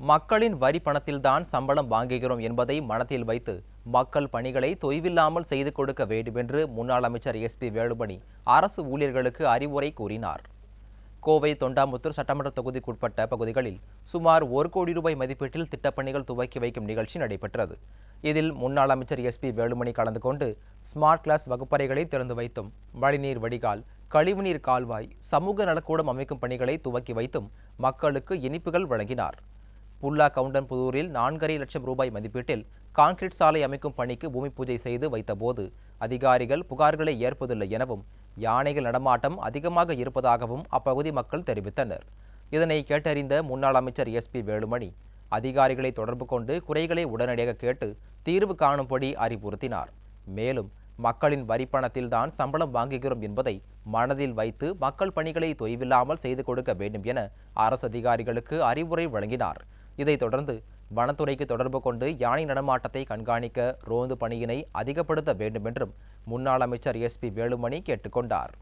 மக்களின் வரி பணத்தில்தான் சம்பளம் வாங்குகிறோம் என்பதை மனத்தில் வைத்து மக்கள் பணிகளை தொய்வில்லாமல் செய்து கொடுக்க வேண்டுமென்று முன்னாள் அமைச்சர் எஸ்பி வேலுமணி அரசு ஊழியர்களுக்கு அறிவுரை கூறினார். கோவை தொண்டாமுத்தூர் சட்டமன்ற தொகுதிக்குட்பட்ட பகுதிகளில் சுமார் ஒரு கோடி ரூபாய் மதிப்பீட்டில் திட்டப்பணிகள் துவக்கி வைக்கும் நிகழ்ச்சி நடைபெற்றது. இதில் முன்னாள் அமைச்சர் எஸ்பி வேலுமணி கலந்து கொண்டு ஸ்மார்ட் கிளாஸ் வகுப்பறைகளை திறந்து வைத்தும் மழைநீர் வடிகால் கழிவுநீர் கால்வாய் சமூக நலக்கூடம் அமைக்கும் பணிகளை துவக்கி வைத்தும் மக்களுக்கு இனிப்புகள் வழங்கினார். புல்லா கவுண்டன்புதூரில் நான்கரை லட்சம் ரூபாய் மதிப்பீட்டில் கான்கிரீட் சாலை அமைக்கும் பணிக்கு பூமி பூஜை செய்து வைத்தபோது அதிகாரிகள் புகார்களை ஏற்பதில்லை எனவும் யானைகள் நடமாட்டம் அதிகமாக இருப்பதாகவும் அப்பகுதி மக்கள் தெரிவித்தனர். இதனை கேட்டறிந்த முன்னாள் அமைச்சர் எஸ்பி வேலுமணி அதிகாரிகளை தொடர்பு கொண்டு குறைகளை உடனடியாக கேட்டு தீர்வு காணும்படி அறிவுறுத்தினார். மேலும் மக்களின் வரிப்பணத்தில்தான் சம்பளம் வாங்குகிறோம் என்பதை மனதில் வைத்து மக்கள் பணிகளை தொய்வில்லாமல் செய்து கொடுக்க வேண்டும் என அரசு அதிகாரிகளுக்கு அறிவுரை வழங்கினார். இதைத் தொடர்ந்து வனத்துறைக்கு தொடர்பு கொண்டு யானை நடமாட்டத்தை கண்காணிக்க ரோந்து பணியினை அதிகப்படுத்த வேண்டுமென்றும் முன்னாள் அமைச்சர் எஸ்பி வேலுமணி கேட்டுக்கொண்டார்.